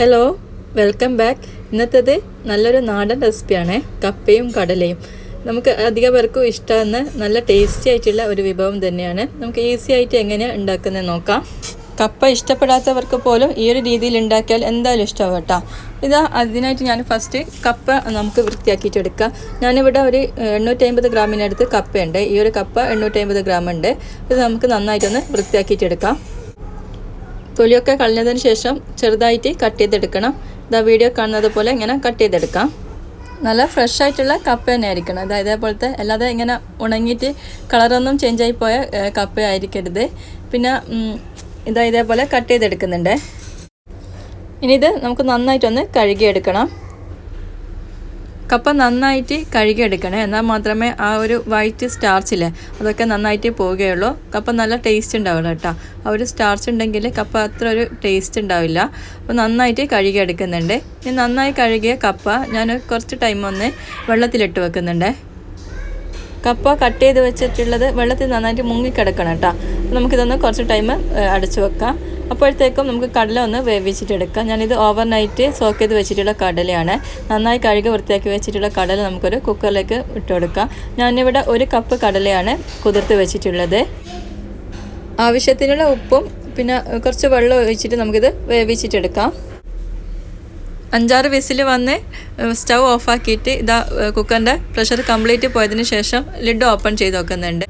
Hello welcome back ഇന്നത്തേത് നല്ലൊരു നാടൻ റെസിപ്പിയാണ് കപ്പയും കടലയും. നമുക്ക് അധിക പേർക്കും ഇഷ്ടമെന്ന നല്ല ടേസ്റ്റി ആയിട്ടുള്ള ഒരു വിഭവം തന്നെയാണ്. നമുക്ക് ഈസി ആയിട്ട് എങ്ങനെയാണ് ഉണ്ടാക്കുന്നത് നോക്കാം. കപ്പ ഇഷ്ടപ്പെടാത്തവർക്ക് പോലും ഈ ഒരു രീതിയിൽ ഉണ്ടാക്കിയാൽ എന്തായാലും ഇഷ്ടമാവും കേട്ടോ. ഇതാ അതിനായിട്ട് ഞാൻ ഫസ്റ്റ് കപ്പ നമുക്ക് വൃത്തിയാക്കിയിട്ട് എടുക്കാം. ഞാനിവിടെ ഒരു എണ്ണൂറ്റി അമ്പത് ഗ്രാമിനടുത്ത് കപ്പയുണ്ട്. ഈ ഒരു കപ്പ എണ്ണൂറ്റി അമ്പത് ഗ്രാം ഉണ്ട് ഇത് നമുക്ക് നന്നായിട്ടൊന്ന് വൃത്തിയാക്കിയിട്ടെടുക്കാം തൊലിയൊക്കെ കളഞ്ഞതിന് ശേഷം ചെറുതായിട്ട് കട്ട് ചെയ്തെടുക്കണം. ഇതാ വീഡിയോ കാണുന്നത് പോലെ ഇങ്ങനെ കട്ട് ചെയ്തെടുക്കാം. നല്ല ഫ്രഷ് ആയിട്ടുള്ള കപ്പ തന്നെ ആയിരിക്കണം അതായത് ഇതേപോലത്തെ അല്ലാതെ ഇങ്ങനെ ഉണങ്ങിയിട്ട് കളറൊന്നും ചേഞ്ച് ആയി പോയ കപ്പ ആയിരിക്കരുത്. പിന്നെ ഇതാ ഇതേപോലെ കട്ട് ചെയ്തെടുക്കുന്നുണ്ട്. ഇനി ഇത് നമുക്ക് നന്നായിട്ടൊന്ന് കഴുകിയെടുക്കണം. കപ്പ നന്നായിട്ട് കഴുകിയെടുക്കണേ. എന്നാൽ മാത്രമേ ആ ഒരു വൈറ്റ് സ്റ്റാർച്ച് സ്റ്റാർച്ചില്ലേ അതൊക്കെ നന്നായിട്ട് പോവുകയുള്ളൂ. കപ്പ നല്ല ടേസ്റ്റ് ഉണ്ടാവില്ല കേട്ടോ. ആ ഒരു സ്റ്റാർച്ച് ഉണ്ടെങ്കിൽ കപ്പ അത്ര ഒരു ടേസ്റ്റ് ഉണ്ടാവില്ല. അപ്പോൾ നന്നായിട്ട് കഴുകിയെടുക്കുന്നുണ്ട്. ഇനി നന്നായി കഴുകിയ കപ്പ ഞാൻ കുറച്ച് ടൈം ഒന്ന് വെള്ളത്തിലിട്ട് വെക്കുന്നുണ്ട്. കപ്പ കട്ട് ചെയ്ത് വെച്ചിട്ടുള്ളത് വെള്ളത്തിൽ നന്നായിട്ട് മുങ്ങിക്കിടക്കണം കേട്ടോ. നമുക്കിതൊന്ന് കുറച്ച് ടൈം അടച്ചു വെക്കാം. അപ്പോഴത്തേക്കും നമുക്ക് കടല ഒന്ന് വേവിച്ചിട്ടെടുക്കാം. ഞാനിത് ഓവർനൈറ്റ് സോക്ക് ചെയ്ത് വെച്ചിട്ടുള്ള കടലയാണ്. നന്നായി കഴുകി വൃത്തിയാക്കി വെച്ചിട്ടുള്ള കടല നമുക്കൊരു കുക്കറിലേക്ക് ഇട്ട് കൊടുക്കാം ഞാനിവിടെ ഒരു കപ്പ് കടലയാണ് കുതിർത്ത് വെച്ചിട്ടുള്ളത്. ആവശ്യത്തിനുള്ള ഉപ്പും പിന്നെ കുറച്ച് വെള്ളം ഒഴിച്ചിട്ട് നമുക്കിത് വേവിച്ചിട്ടെടുക്കാം. അഞ്ചാറ് വിസിൽ വന്ന് സ്റ്റൗ ഓഫാക്കിയിട്ട് ഇതാ കുക്കറിന്റെ പ്രഷർ കംപ്ലീറ്റ് പോയതിന് ശേഷം ലിഡ് ഓപ്പൺ ചെയ്ത് വെക്കുന്നുണ്ട്.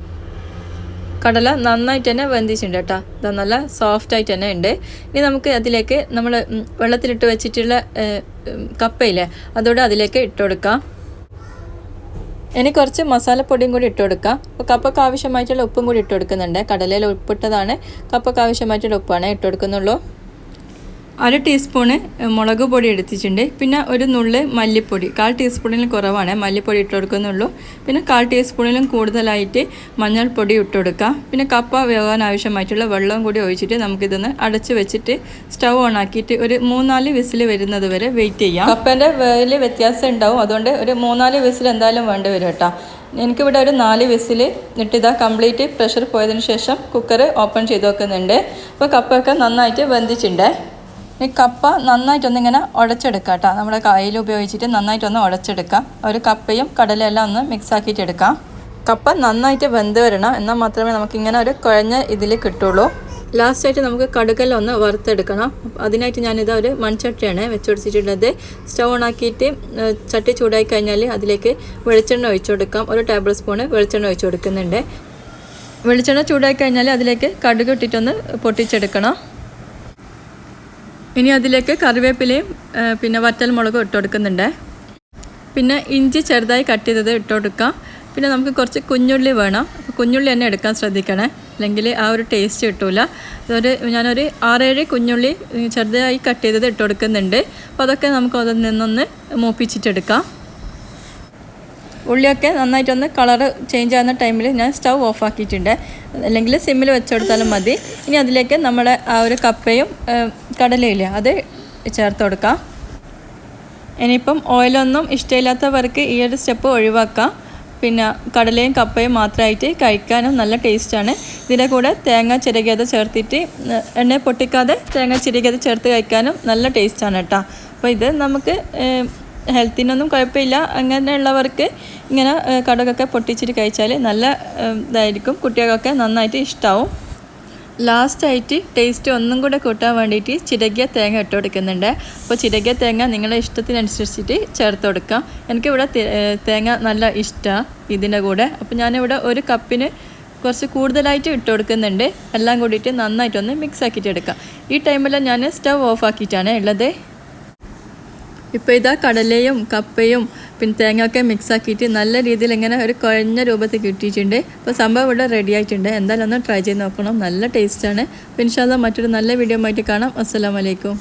കടല നന്നായിട്ട് തന്നെ വെന്തിച്ചിട്ടുണ്ട് കേട്ടോ. ഇതാ നല്ല സോഫ്റ്റ് ആയിട്ട് തന്നെ ഉണ്ട്. ഇനി നമുക്ക് അതിലേക്ക് നമ്മൾ വെള്ളത്തിലിട്ട് വെച്ചിട്ടുള്ള കപ്പയില്ലേ അതോടെ അതിലേക്ക് ഇട്ട് കൊടുക്കാം. ഇനി കുറച്ച് മസാലപ്പൊടിയും കൂടി ഇട്ട് കൊടുക്കാം. അപ്പോൾ കപ്പക്ക് ആവശ്യമായിട്ടുള്ള ഉപ്പും കൂടി ഇട്ട് കൊടുക്കുന്നുണ്ട്. കടലയിൽ ഉപ്പിട്ടതാണ്. കപ്പക്ക് ആവശ്യമായിട്ടുള്ള ഉപ്പാണ് ഇട്ട് കൊടുക്കുന്നുള്ളൂ. അര ടീസ്പൂണ് മുളക് പൊടി എടുത്തിട്ടുണ്ട്. പിന്നെ ഒരു നുള്ള് മല്ലിപ്പൊടി. കാൽ ടീസ്പൂണിൽ കുറവാണ്. മല്ലിപ്പൊടി ഇട്ട് കൊടുക്കുന്നുള്ളൂ. പിന്നെ കാൽ ടീസ്പൂണിലും കൂടുതലായിട്ട് മഞ്ഞൾപ്പൊടി ഇട്ട് കൊടുക്കാം പിന്നെ കപ്പ വേകാൻ ആവശ്യമായിട്ടുള്ള വെള്ളവും കൂടി ഒഴിച്ചിട്ട് നമുക്കിതൊന്ന് അടച്ച് വെച്ചിട്ട് സ്റ്റൗ ഓൺ ആക്കിയിട്ട് ഒരു മൂന്നാൽ വിസിൽ വരുന്നത് വരെ വെയിറ്റ് ചെയ്യാം. കപ്പേന്റെ വേൽ വ്യത്യാസം ഉണ്ടാവും. അതുകൊണ്ട് ഒരു മൂന്നാൽ വിസിൽ എന്തായാലും വേണ്ടി വരും കേട്ടോ. എനിക്കിവിടെ ഒരു നാല് വിസിൽ ഇട്ടിതാ കംപ്ലീറ്റ് പ്രഷർ പോയതിന് ശേഷം കുക്കർ ഓപ്പൺ ചെയ്ത് വെക്കുന്നുണ്ട്. അപ്പോൾ കപ്പൊക്കെ നന്നായിട്ട് വെന്തിച്ചിട്ടുണ്ട് ഈ കപ്പ നന്നായിട്ടൊന്നിങ്ങനെ ഉടച്ചെടുക്കാം കേട്ടോ. നമ്മുടെ കയ്യിൽ ഉപയോഗിച്ചിട്ട് നന്നായിട്ടൊന്ന് ഉടച്ചെടുക്കാം. ഒരു കപ്പയും കടലയെല്ലാം ഒന്ന് മിക്സ് ആക്കിയിട്ട് എടുക്കാം. കപ്പ നന്നായിട്ട് വെന്ത് വരണം. എന്നാൽ മാത്രമേ നമുക്കിങ്ങനെ ഒരു കുഴഞ്ഞ ഇതിൽ കിട്ടുള്ളൂ. ലാസ്റ്റായിട്ട് നമുക്ക് കടുകെല്ലാം ഒന്ന് വറുത്തെടുക്കണം. അതിനായിട്ട് ഞാനിത് ഒരു മൺചട്ടിയാണ് വെച്ചുപിടിച്ചിട്ടുള്ളത് സ്റ്റൗ ഓൺ ആക്കിയിട്ട് ചട്ടി ചൂടായി കഴിഞ്ഞാൽ അതിലേക്ക് വെളിച്ചെണ്ണ ഒഴിച്ചു കൊടുക്കാം. ഒരു ടേബിൾ സ്പൂണ് വെളിച്ചെണ്ണ ഒഴിച്ചു കൊടുക്കുന്നുണ്ട്. വെളിച്ചെണ്ണ ചൂടായി കഴിഞ്ഞാൽ അതിലേക്ക് കടുക് ഇട്ടിട്ടൊന്ന് പൊട്ടിച്ചെടുക്കണം. ഇനി അതിലേക്ക് കറിവേപ്പിലയും പിന്നെ വറ്റൽ മുളകും ഇട്ട് കൊടുക്കുന്നുണ്ട്. പിന്നെ ഇഞ്ചി ചെറുതായി കട്ട് ചെയ്തത് ഇട്ട് കൊടുക്കാം. പിന്നെ നമുക്ക് കുറച്ച് കുഞ്ഞുള്ളി വേണം. കുഞ്ഞുള്ളി തന്നെ എടുക്കാൻ ശ്രദ്ധിക്കണേ. അല്ലെങ്കിൽ ആ ഒരു ടേസ്റ്റ് കിട്ടൂല. അതൊരു ഞാനൊരു ആറേഴ് കുഞ്ഞുള്ളി ചെറുതായി കട്ട് ചെയ്തത് ഇട്ട് കൊടുക്കുന്നുണ്ട്. അപ്പോൾ അതൊക്കെ നമുക്ക് അതിൽ നിന്നൊന്ന് മൂപ്പിച്ചിട്ടെടുക്കാം. ഉള്ളിയൊക്കെ നന്നായിട്ടൊന്ന് കളർ ചേഞ്ച് ആകുന്ന ടൈമിൽ ഞാൻ സ്റ്റൗ ഓഫ് ആക്കിയിട്ടുണ്ട്. അല്ലെങ്കിൽ സിമ്മിൽ വെച്ചെടുത്താലും മതി. ഇനി അതിലേക്ക് നമ്മുടെ ആ ഒരു കപ്പയും കടലയില്ല അത് ചേർത്ത് കൊടുക്കാം. ഇനിയിപ്പം ഓയിലൊന്നും ഇഷ്ടമില്ലാത്തവർക്ക് ഈ ഒരു സ്റ്റെപ്പ് ഒഴിവാക്കാം. പിന്നെ കടലയും കപ്പയും മാത്രമായിട്ട് കഴിക്കാനും നല്ല ടേസ്റ്റാണ് ഇതിന്റെ കൂടെ തേങ്ങ ചിരകിയത് ചേർത്തിട്ട് എണ്ണ പൊട്ടിക്കാതെ തേങ്ങ ചിരകിയത് ചേർത്ത് കഴിക്കാനും നല്ല ടേസ്റ്റാണ് കേട്ടോ. അപ്പോൾ ഇത് നമുക്ക് ഹെൽത്തിനൊന്നും കുഴപ്പമില്ല. അങ്ങനെയുള്ളവർക്ക് ഇങ്ങനെ കടകൊക്കെ പൊട്ടിച്ചിട്ട് കഴിച്ചാൽ നല്ല ഇതായിരിക്കും. കുട്ടികൾക്കൊക്കെ നന്നായിട്ട് ഇഷ്ടമാവും ലാസ്റ്റായിട്ട് ടേസ്റ്റ് ഒന്നും കൂടെ കൂട്ടാൻ വേണ്ടിയിട്ട് ചിരകിയ തേങ്ങ ഇട്ട് കൊടുക്കുന്നുണ്ട്. അപ്പോൾ ചിരകിയ തേങ്ങ നിങ്ങളുടെ ഇഷ്ടത്തിനനുസരിച്ചിട്ട് ചേർത്ത് കൊടുക്കാം. എനിക്കിവിടെ തേങ്ങ നല്ല ഇഷ്ടമാണ് ഇതിന്റെ കൂടെ. അപ്പോൾ ഞാനിവിടെ ഒരു കപ്പിന് കുറച്ച് കൂടുതലായിട്ട് ഇട്ട് കൊടുക്കുന്നുണ്ട്. എല്ലാം കൂടിയിട്ട് നന്നായിട്ടൊന്ന് മിക്സ് ആക്കിയിട്ട് എടുക്കാം. ഈ ടൈമിൽ ഞാൻ സ്റ്റവ് ഓഫ് ആക്കിയിട്ടാണ് ഉള്ളത്. ഇപ്പോൾ ഇതാ കടലയും കപ്പയും പിന്നെ തേങ്ങയൊക്കെ മിക്സ് ആക്കിയിട്ട് നല്ല രീതിയിൽ ഇങ്ങനെ ഒരു കുഴഞ്ഞ രൂപത്തിൽ കിട്ടിയിട്ടുണ്ട്. അപ്പോൾ സംഭവം ഇവിടെ റെഡി ആയിട്ടുണ്ട്. എന്തായാലും ഒന്ന് ട്രൈ ചെയ്ത് നോക്കണം. നല്ല ടേസ്റ്റാണ് അപ്പോൾ മറ്റൊരു നല്ല വീഡിയോ ആയിട്ട് കാണാം. അസ്സലാമലൈക്കും